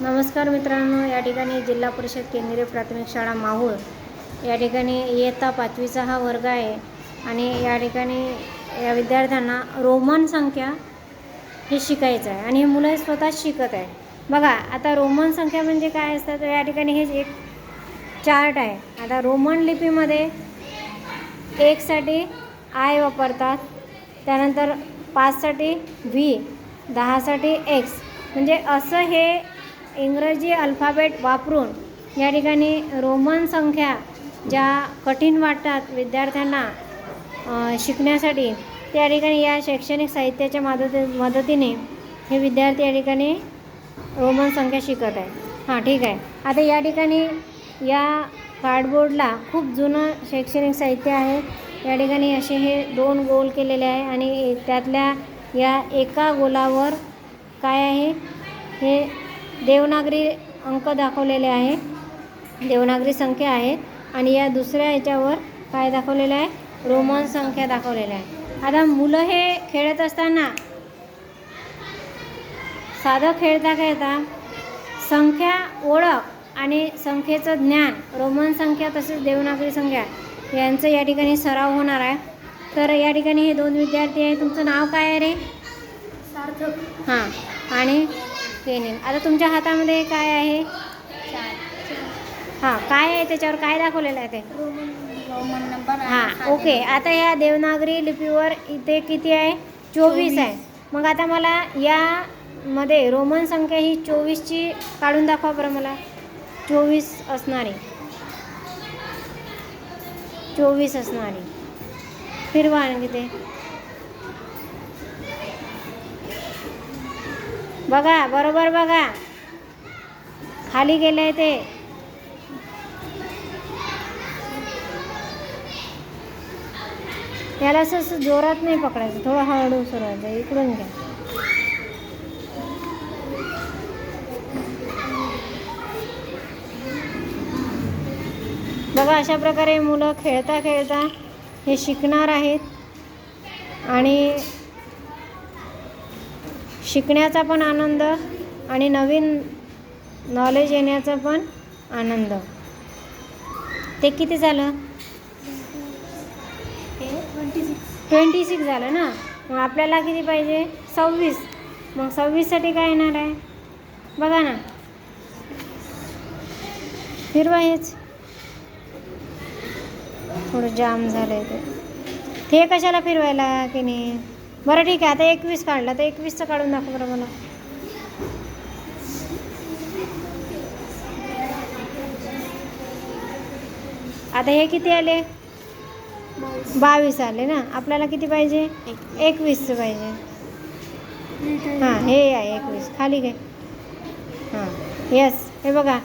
नमस्कार मित्रांनो या ठिकाणी जिल्हा परिषद केंद्रीय प्राथमिक शाळा माहूर. या ठिकाणी इयत्ता पाचवीचा हा वर्ग आहे आणि या ठिकाणी या विद्यार्थ्यांना रोमन संख्या हे शिकायचं आहे आणि हे मुलं स्वतःच शिकत आहे बघा आता रोमन संख्या म्हणजे काय असतं? तर या ठिकाणी हे एक चार्ट आहे. आता रोमन लिपीमध्ये एकसाठी आय वापरतात त्यानंतर पाचसाठी व्ही दहासाठी एक्स. म्हणजे असं हे इंग्रजी अल्फाबेट वापरून या ठिकाणी रोमन संख्या ज्या कठीण वाटतात विद्यार्थ्यांना शिकण्यासाठी त्या ठिकाणी या शैक्षणिक साहित्याच्या मदती मदतीने हे विद्यार्थी या ठिकाणी रोमन संख्या शिकत आहे हां ठीक आहे. आता या ठिकाणी या कार्डबोर्डला खूप जुनं शैक्षणिक साहित्य आहे. या ठिकाणी असे हे दोन गोल केलेले आहे आणि त्यातल्या या एका गोलावर काय आहे? हे देवनागरी अंक दाखवलेले आहे. देवनागरी संख्या आहे. आणि या दुसऱ्या ह्याच्यावर काय दाखवलेलं आहे? रोमन संख्या दाखवलेल्या आहे. आता मुलं हे खेळत असताना साधं खेळता खेळता संख्या ओळख आणि संख्येचं ज्ञान रोमन संख्या तसेच देवनागरी संख्या यांचं या ठिकाणी सराव होणार आहे. तर या ठिकाणी हे दोन विद्यार्थी आहे तुमचं नाव काय आहे रे? सार्थक. हां. आणि पेनिंग आता तुमच्या हातामध्ये काय आहे? हां काय आहे त्याच्यावर? काय दाखवलेलं आहे ते? हां ओके. आता या देवनागरी लिपीवर इथे किती आहे? चोवीस आहे. मग आता मला यामध्ये रोमन संख्या ही चोवीसची काढून दाखवा बरं मला. चोवीस असणारी. चोवीस असणारी. फिरवा आणखी ते. बघा बरोबर बघा. खाली गेलंय ते. त्याला असं असं जोरात नाही पकडायचं थोडं हळू सुरवायचं इकडून घ्या. बघा अशा प्रकारे मुलं खेळता खेळता हे शिकणार आहेत. आणि शिकण्याचा पण आनंद आणि नवीन नॉलेज येण्याचा पण आनंद. ते किती झालं? ट्वेंटी सिक्स झालं ना? मग आपल्याला किती पाहिजे? सव्वीस. मग सव्वीससाठी काय येणार आहे? बघा ना. फिरवा हेच. थोडं जाम झालं आहे ते. ते कशाला फिरवायला की नाही बरं ठीक आहे आता एकवीस काढला तर एकवीसचं काढून दाखव बरं मला. आता हे किती आले? बावीस आले ना? आपल्याला किती पाहिजे? एकवीसचं पाहिजे. हां हे आहे एकवीस. खाली घे. हां येस हे बघा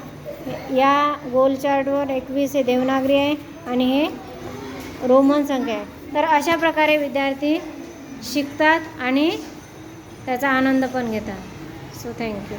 या गोल चार्टवर एकवीस हे देवनागरी आहे आणि हे रोमन संख्या आहे. तर अशा प्रकारे विद्यार्थी शिकतात आणि त्याचा आनंद पण घेतात. So thank you